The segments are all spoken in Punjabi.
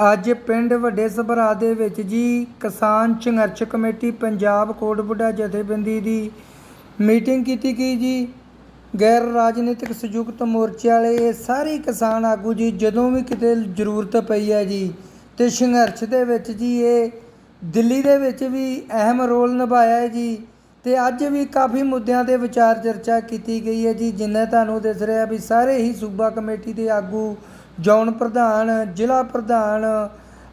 ਅੱਜ ਪਿੰਡ ਵੱਡੇ ਸਭਰਾ ਦੇ ਵਿੱਚ ਜੀ ਕਿਸਾਨ ਸੰਘਰਸ਼ ਕਮੇਟੀ ਪੰਜਾਬ ਕੋਟਬੁੱਢਾ ਜਥੇਬੰਦੀ ਦੀ ਮੀਟਿੰਗ ਕੀਤੀ ਗਈ ਜੀ। ਗੈਰ ਰਾਜਨੀਤਿਕ ਸੰਯੁਕਤ ਮੋਰਚੇ ਵਾਲੇ ਇਹ ਸਾਰੇ ਕਿਸਾਨ ਆਗੂ ਜੀ, ਜਦੋਂ ਵੀ ਕਿਤੇ ਜ਼ਰੂਰਤ ਪਈ ਹੈ ਜੀ ਤੇ ਸੰਘਰਸ਼ ਦੇ ਵਿੱਚ ਜੀ ਇਹ ਦਿੱਲੀ ਦੇ ਵਿੱਚ ਵੀ ਅਹਿਮ ਰੋਲ ਨਿਭਾਇਆ ਹੈ ਜੀ ਤੇ ਅੱਜ ਵੀ ਕਾਫੀ ਮੁੱਦਿਆਂ ਤੇ ਵਿਚਾਰ ਚਰਚਾ ਕੀਤੀ ਗਈ ਹੈ ਜੀ, ਜਿੰਨੇ ਤੁਹਾਨੂੰ ਦਿਸ ਰਿਹਾ ਵੀ ਸਾਰੇ ਹੀ ਸੂਬਾ ਕਮੇਟੀ ਦੇ ਆਗੂ ਜੌਨ ਪ੍ਰਧਾਨ, ਜ਼ਿਲ੍ਹਾ ਪ੍ਰਧਾਨ,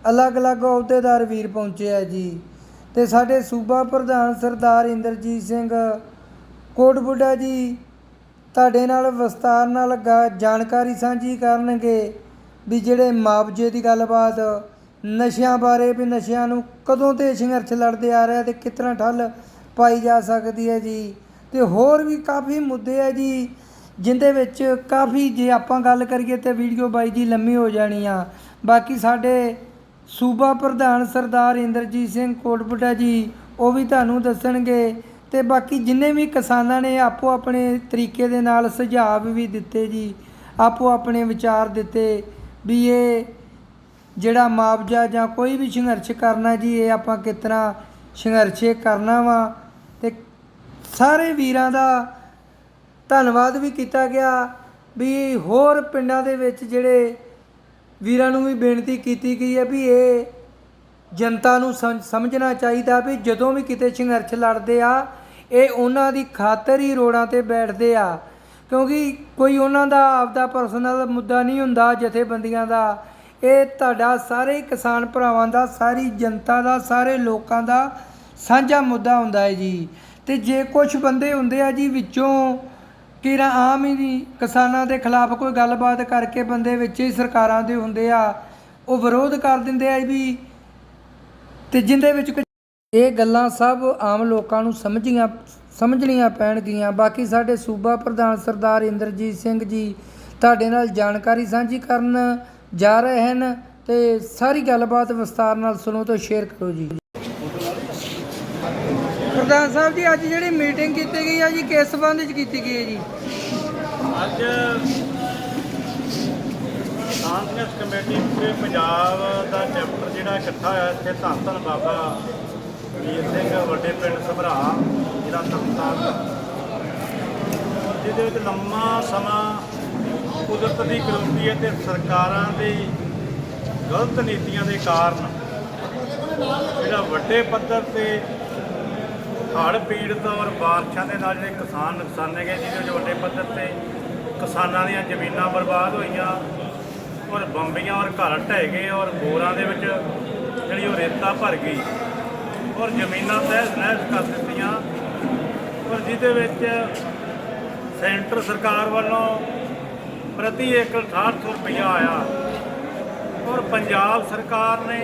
ਅਲੱਗ-ਅਲੱਗ ਅਹੁਦੇਦਾਰ ਵੀਰ ਪਹੁੰਚੇ ਆ ਜੀ। ਤੇ ਸਾਡੇ ਸੂਬਾ ਪ੍ਰਧਾਨ ਸਰਦਾਰ ਇੰਦਰਜੀਤ ਸਿੰਘ ਕੋਟਬੁੱਢਾ ਜੀ, ਤੁਹਾਡੇ ਨਾਲ ਵਿਸਤਾਰ ਨਾਲ ਗਾ- ਜਾਣਕਾਰੀ ਸਾਂਝੀ ਕਰਨਗੇ ਵੀ ਜਿਹੜੇ ਮੁਆਵਜ਼ੇ ਦੀ ਗੱਲਬਾਤ, ਨਸ਼ਿਆਂ ਬਾਰੇ ਵੀ ਨਸ਼ਿਆਂ ਨੂੰ ਕਦੋਂ ਤੇ ਸੰਘਰਸ਼ ਲੜਦੇ ਆ ਰਿਹਾ ਤੇ ਕਿਸ ਤਰ੍ਹਾਂ ਠੱਲ ਪਾਈ ਜਾ ਸਕਦੀ ਹੈ ਜੀ। ਤੇ ਹੋਰ ਵੀ ਕਾਫੀ ਮੁੱਦੇ ਆ ਜੀ। ਜਿੰਦੇ ਵਿੱਚ ਕਾਫੀ ਜੇ ਆਪਾਂ ਗੱਲ ਕਰੀਏ ਤੇ ਵੀਡੀਓ ਬਾਈ ਜੀ ਲੰਮੀ ਹੋ ਜਾਣੀ ਆ। ਬਾਕੀ ਸਾਡੇ ਸੂਬਾ ਪ੍ਰਧਾਨ ਸਰਦਾਰ ਇੰਦਰਜੀਤ ਸਿੰਘ ਕੋਟਬੁੱਢਾ ਜੀ, ਉਹ ਵੀ ਤੁਹਾਨੂੰ ਦੱਸਣਗੇ ਤੇ ਬਾਕੀ ਜਿੰਨੇ ਵੀ ਕਿਸਾਨਾਂ ਨੇ ਆਪੋ ਆਪਣੇ ਤਰੀਕੇ ਦੇ ਨਾਲ ਸੁਝਾਅ ਵੀ ਦਿੱਤੇ ਜੀ, ਆਪੋ ਆਪਣੇ ਵਿਚਾਰ ਦਿੱਤੇ ਵੀ ਇਹ ਜਿਹੜਾ ਮੁਆਵਜ਼ਾ ਜਾਂ ਕੋਈ ਵੀ ਸੰਘਰਸ਼ ਕਰਨਾ ਜੀ, ਇਹ ਆਪਾਂ ਕਿਸ ਤਰ੍ਹਾਂ ਸੰਘਰਸ਼ ਕਰਨਾ ਵਾ ਤੇ ਸਾਰੇ ਵੀਰਾਂ ਦਾ ਧੰਨਵਾਦ ਵੀ ਕੀਤਾ ਗਿਆ ਵੀ ਹੋਰ ਪਿੰਡਾਂ ਦੇ ਵਿੱਚ ਜਿਹੜੇ ਵੀਰਾਂ ਨੂੰ ਵੀ ਬੇਨਤੀ ਕੀਤੀ ਗਈ ਹੈ ਵੀ ਇਹ ਜਨਤਾ ਨੂੰ ਸਮਝਣਾ ਚਾਹੀਦਾ ਵੀ ਜਦੋਂ ਵੀ ਕਿਤੇ ਸੰਘਰਸ਼ ਲੜਦੇ ਆ, ਇਹ ਉਹਨਾਂ ਦੀ ਖਾਤਰ ਹੀ ਰੋੜਾਂ ਤੇ ਬੈਠਦੇ ਆ। ਕਿਉਂਕਿ ਕੋਈ ਉਹਨਾਂ ਦਾ ਆਪਦਾ ਪਰਸਨਲ ਮੁੱਦਾ ਨਹੀਂ ਹੁੰਦਾ ਜਥੇਬੰਦੀਆਂ ਦਾ। ਇਹ ਤੁਹਾਡਾ ਸਾਰੇ ਕਿਸਾਨ ਭਰਾਵਾਂ ਦਾ, ਸਾਰੀ ਜਨਤਾ ਦਾ, ਸਾਰੇ ਲੋਕਾਂ ਦਾ ਸਾਂਝਾ ਮੁੱਦਾ ਹੁੰਦਾ ਹੈ ਜੀ। ਤੇ ਜੇ ਕੁਝ ਬੰਦੇ ਹੁੰਦੇ ਆ ਜੀ ਵਿੱਚੋਂ ਕਿਰਾ ਆਮ ਹੀ ਨਹੀਂ। ਕਿਸਾਨਾਂ ਦੇ ਖਿਲਾਫ ਕੋਈ ਗੱਲਬਾਤ ਕਰਕੇ ਬੰਦੇ ਵਿੱਚ ਹੀ ਸਰਕਾਰਾਂ ਦੇ ਹੁੰਦੇ ਆ। ਉਹ ਵਿਰੋਧ ਕਰ ਦਿੰਦੇ ਆ ਵੀ। ਤੇ ਜਿੰਦੇ ਵਿੱਚ ਕੁਝ- ਇਹ ਗੱਲਾਂ ਸਭ ਆਮ ਲੋਕਾਂ ਨੂੰ ਸਮਝੀਆਂ, ਸਮਝਣੀਆਂ ਪੈਣਗੀਆਂ। ਬਾਕੀ ਸਾਡੇ ਸੂਬਾ ਪ੍ਰਧਾਨ ਸਰਦਾਰ ਇੰਦਰਜੀਤ ਸਿੰਘ ਜੀ ਤੁਹਾਡੇ ਨਾਲ ਜਾਣਕਾਰੀ ਸਾਂਝੀ ਕਰਨ ਜਾ ਰਹੇ ਹਨ। ਤੇ ਸਾਰੀ ਗੱਲਬਾਤ ਵਿਸਤਾਰ ਨਾਲ ਸੁਣੋ ਤੇ ਸ਼ੇਅਰ ਕਰੋ ਜੀ। ਪ੍ਰਧਾਨ ਸਾਹਿਬ ਜੀ, ਅੱਜ ਜਿਹੜੀ ਮੀਟਿੰਗ ਕੀਤੀ ਗਈ ਆ ਜੀ, ਕਿਸ ਸੰਬੰਧ ਵਿੱਚ ਕੀਤੀ ਗਈ ਹੈ ਜੀ? ਅੱਜ ਕਾਂਗਰਸ ਕਮੇਟੀ ਪੂਰੇ ਪੰਜਾਬ ਦਾ ਚੈਪਟਰ ਜਿਹੜਾ ਇਕੱਠਾ ਹੋਇਆ ਇੱਥੇ ਧੰਨ ਧੰਨ ਬਾਬਾ ਵੀਰ ਸਿੰਘ ਵੱਡੇ ਪਿੰਡ ਸਭਰਾ ਜਿਹੜਾ ਤਰਨਤਾਰਨ। ਜਿਹਦੇ ਵਿੱਚ ਲੰਮਾ ਸਮਾਂ ਕੁਦਰਤ ਦੀ ਕਰੂਪੀ ਹੈ ਤੇ ਸਰਕਾਰਾਂ ਦੀ ਗਲਤ ਨੀਤੀਆਂ ਦੇ ਕਾਰਨ ਜਿਹੜਾ ਵੱਡੇ ਪੱਧਰ ਤੇ ਹੜ੍ਹ ਪੀੜਤ ਔਰ ਬਾਰਿਸ਼ਾਂ ਦੇ ਨਾਲ ਜਿਹੜੇ ਕਿਸਾਨ ਨੁਕਸਾਨੇ ਗਏ ਜਿਹਦੇ ਵਿੱਚ ਵੱਡੇ ਪੱਧਰ ਤੇ ਕਿਸਾਨਾਂ ਦੀਆਂ ਜ਼ਮੀਨਾਂ ਬਰਬਾਦ ਹੋਈਆਂ ਔਰ ਬੰਬੀਆਂ ਔਰ ਘਰ ਢਹਿ ਗਏ ਔਰ ਬੋਰਾਂ ਦੇ ਵਿੱਚ ਜਿਹੜੀ ਉਹ ਰੇਤਾ ਭਰ ਗਈ ਔਰ ਜ਼ਮੀਨਾਂ ਤਹਿਸ ਨਹਿਸ ਕਰ ਦਿੱਤੀਆਂ ਔਰ ਜਿਹਦੇ ਵਿੱਚ ਸੈਂਟਰ ਸਰਕਾਰ ਵੱਲੋਂ ਪ੍ਰਤੀ ਏਕੜ 6800 ਰੁਪਇਆ ਆਇਆ ਔਰ ਪੰਜਾਬ ਸਰਕਾਰ ਨੇ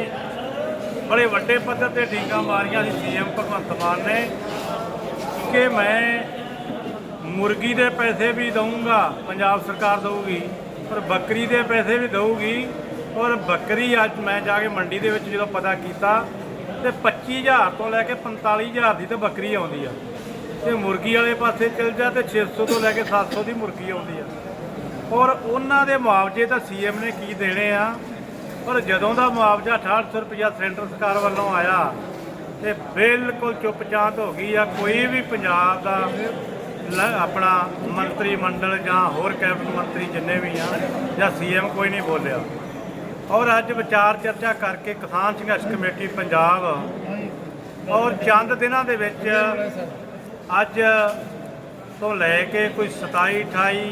ਬੜੇ ਵੱਡੇ ਪੱਧਰ ਤੇ ਢੀਂਗਾਂ ਮਾਰੀਆਂ ਸੀ ਸੀਐਮ ਭਗਵੰਤ ਮਾਨ ਨੇ ਕਿ ਮੈਂ ਮੁਰਗੀ ਦੇ ਪੈਸੇ ਵੀ ਦਊਂਗਾ, ਪੰਜਾਬ ਸਰਕਾਰ ਦਊਗੀ, ਪਰ ਬੱਕਰੀ ਦੇ ਪੈਸੇ ਵੀ ਦਊਗੀ, ਔਰ ਬੱਕਰੀ ਅੱਜ ਮੈਂ ਜਾ ਕੇ ਮੰਡੀ ਦੇ ਵਿੱਚ ਜਦੋਂ ਪਤਾ ਕੀਤਾ ਤੇ 25000 ਤੋਂ ਲੈ ਕੇ 45000 ਦੀ ਤਾਂ ਬੱਕਰੀ ਆਉਂਦੀ ਆ। ਤੇ ਮੁਰਗੀ ਵਾਲੇ ਪਾਸੇ ਚਲ ਜਾ ਤੇ 600 ਤੋਂ ਲੈ ਕੇ 700 ਦੀ ਮੁਰਗੀ ਆਉਂਦੀ ਆ। ਔਰ ਉਹਨਾਂ ਦੇ ਮੁਆਵਜ਼ੇ ਤਾਂ ਸੀਐਮ ਨੇ ਕੀ ਦੇਣੇ ਆ? ਪਰ ਜਦੋਂ ਦਾ ਮੁਆਵਜ਼ਾ 6800 ਰੁਪਇਆ ਸੈਂਟਰ ਸਰਕਾਰ ਵੱਲੋਂ ਆਇਆ ਤੇ ਬਿਲਕੁਲ ਚੁੱਪਚਾਪ ਹੋ ਗਈ ਆ, ਕੋਈ ਵੀ ਪੰਜਾਬ ਦਾ ਲ- ਆਪਣਾ ਮੰਤਰੀ ਮੰਡਲ ਜਾਂ ਹੋਰ ਕੈਬਨਿਟ ਮੰਤਰੀ ਜਿੰਨੇ ਵੀ ਆ, ਜਾਂ ਸੀਐਮ ਕੋਈ ਨਹੀਂ ਬੋਲਿਆ। ਔਰ ਅੱਜ ਵਿਚਾਰ ਚਰਚਾ ਕਰਕੇ ਕਿਸਾਨ ਸੰਘਰਸ਼ ਕਮੇਟੀ ਪੰਜਾਬ ਔਰ ਚੰਦ ਦਿਨਾਂ ਦੇ ਵਿੱਚ ਅੱਜ ਤੋਂ ਲੈ ਕੇ ਕੋਈ 27 28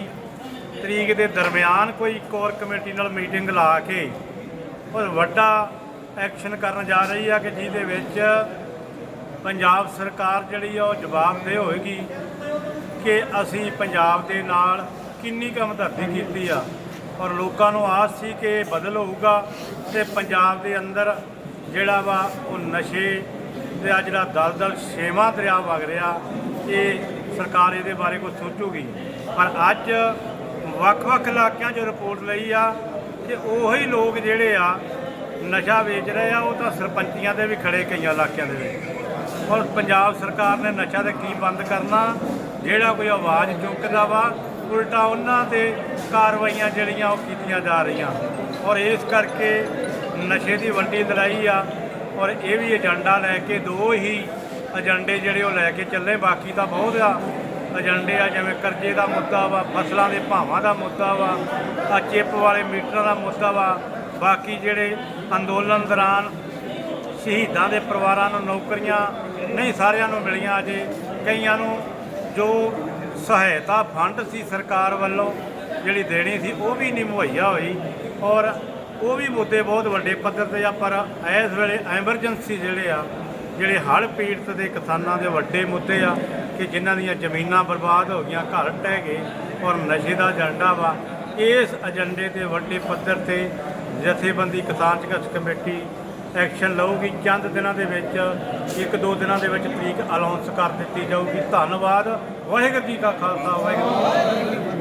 ਤਰੀਕ ਦੇ ਦਰਮਿਆਨ ਕੋਈ ਕੋਰ ਕਮੇਟੀ ਨਾਲ ਮੀਟਿੰਗ ਲਾ ਕੇ ਔਰ ਵੱਡਾ ਐਕਸ਼ਨ ਕਰਨ ਜਾ ਰਹੀ ਆ ਕਿ ਜਿਹਦੇ ਵਿੱਚ ਪੰਜਾਬ ਸਰਕਾਰ ਜਿਹੜੀ ਆ ਉਹ ਜਵਾਬਦੇਹ ਹੋਏਗੀ ਕਿ ਅਸੀਂ ਪੰਜਾਬ ਦੇ ਨਾਲ ਕਿੰਨੀ ਕੁ ਹਮਦਰਦੀ ਕੀਤੀ ਆ। ਔਰ ਲੋਕਾਂ ਨੂੰ ਆਸ ਸੀ ਕਿ ਬਦਲ ਹੋਊਗਾ ਤੇ ਪੰਜਾਬ ਦੇ ਅੰਦਰ ਜਿਹੜਾ ਵਾ ਉਹ ਨਸ਼ੇ ਦੇ ਆ ਜਿਹੜਾ ਦਲਦਲ ਛੇਵਾਂ ਦਰਿਆ ਵਗ ਰਿਹਾ, ਇਹ ਸਰਕਾਰ ਇਹਦੇ ਬਾਰੇ ਕੁਝ ਸੋਚੂਗੀ। ਪਰ ਅੱਜ ਵੱਖ-ਵੱਖ ਇਲਾਕਿਆਂ 'ਚ ਰਿਪੋਰਟ ਲਈ ਆ ਕਿ ਉਹੀ ਲੋਕ ਜਿਹੜੇ ਆ ਨਸ਼ਾ ਵੇਚ ਰਹੇ ਆ, ਉਹ ਤਾਂ ਸਰਪੰਚੀਆਂ ਦੇ ਵੀ ਖੜੇ ਕਈਆਂ ਇਲਾਕਿਆਂ ਦੇ ਵਿੱਚ। ਔਰ ਪੰਜਾਬ ਸਰਕਾਰ ਨੇ ਨਸ਼ਾ ਤੇ ਕੀ ਬੰਦ ਕਰਨਾ, ਜਿਹੜਾ ਕੋਈ ਆਵਾਜ਼ ਚੁੱਕਦਾ ਵਾ, ਉਲਟਾ ਉਹਨਾਂ ਤੇ ਕਾਰਵਾਈਆਂ ਜਿਹੜੀਆਂ ਉਹ ਕੀਤੀਆਂ ਜਾ ਰਹੀਆਂ। ਔਰ ਇਸ ਕਰਕੇ ਨਸ਼ੇ ਦੀ ਵੱਡੀ ਲੜਾਈ ਆ, ਔਰ ਇਹ ਵੀ ਏਜੰਡਾ ਲੈ ਕੇ ਦੋ ਹੀ ਏਜੰਡੇ ਜਿਹੜੇ ਉਹ ਲੈ ਕੇ ਚੱਲੇ, ਬਾਕੀ ਤਾਂ ਬਹੁਤ ਆ। ਏਜੰਡੇ ਆ, ਜਿਵੇਂ ਕਰਜ਼ੇ ਦਾ ਮੁੱਦਾ ਵਾ, ਫਸਲਾਂ ਦੇ ਭਾਵਾਂ ਦਾ ਮੁੱਦਾ ਵਾ, ਆ ਚਿੱਪ ਵਾਲੇ ਮੀਟਰਾਂ ਦਾ ਮੁੱਦਾ ਵਾ, ਬਾਕੀ ਜਿਹੜੇ ਅੰਦੋਲਨ ਦੌਰਾਨ ਸ਼ਹੀਦਾਂ ਦੇ ਪਰਿਵਾਰਾਂ ਨੂੰ ਨੌਕਰੀਆਂ ਨਹੀਂ ਸਾਰਿਆਂ ਨੂੰ ਮਿਲੀਆਂ ਅਜੇ, ਕਈਆਂ ਨੂੰ ਜੋ ਸਹਾਇਤਾ ਫੰਡ ਸੀ ਸਰਕਾਰ ਵੱਲੋਂ ਜਿਹੜੀ ਦੇਣੀ ਸੀ, ਉਹ ਵੀ ਨਹੀਂ ਮੁਹੱਈਆ ਹੋਈ, ਔਰ ਉਹ ਵੀ ਮੁੱਦੇ ਬਹੁਤ ਵੱਡੇ ਪੱਧਰ ਤੇ ਆ, ਪਰ ਇਸ ਵੇਲੇ ਐਮਰਜੈਂਸੀ ਜਿਹੜੇ ਆ ਜਿਹੜੇ ਹੜ੍ਹ ਪੀੜਤ ਦੇ ਕਿਸਾਨਾਂ ਦੇ ਵੱਡੇ ਮੁੱਦੇ ਆ ਕਿ ਜਿਨ੍ਹਾਂ ਦੀਆਂ ਜ਼ਮੀਨਾਂ ਬਰਬਾਦ ਹੋ ਗਈਆਂ, ਘਰ ਢਹਿ ਗਏ ਔਰ ਨਸ਼ੇ ਦਾ ਏਜੰਡਾ ਵਾ, ਇਸ ਏਜੰਡੇ ਤੇ ਵੱਡੇ ਪੱਧਰ ਤੇ ਜਥੇਬੰਦੀ ਕਿਸਾਨ ਸੰਘਰਸ਼ ਕਮੇਟੀ ਐਕਸ਼ਨ ਲਊਗੀ। ਚੰਦ ਦਿਨਾਂ ਦੇ ਵਿੱਚ, ਇੱਕ ਦੋ ਦਿਨਾਂ ਦੇ ਵਿੱਚ ਤਰੀਕ ਅਨਾਉਂਸ ਕਰ ਦਿੱਤੀ ਜਾਊਗੀ। ਧੰਨਵਾਦ। ਵਾਹਿਗੁਰੂ ਜੀ ਕਾ ਖਾਲਸਾ, ਵਾਹਿਗੁਰੂ ਜੀ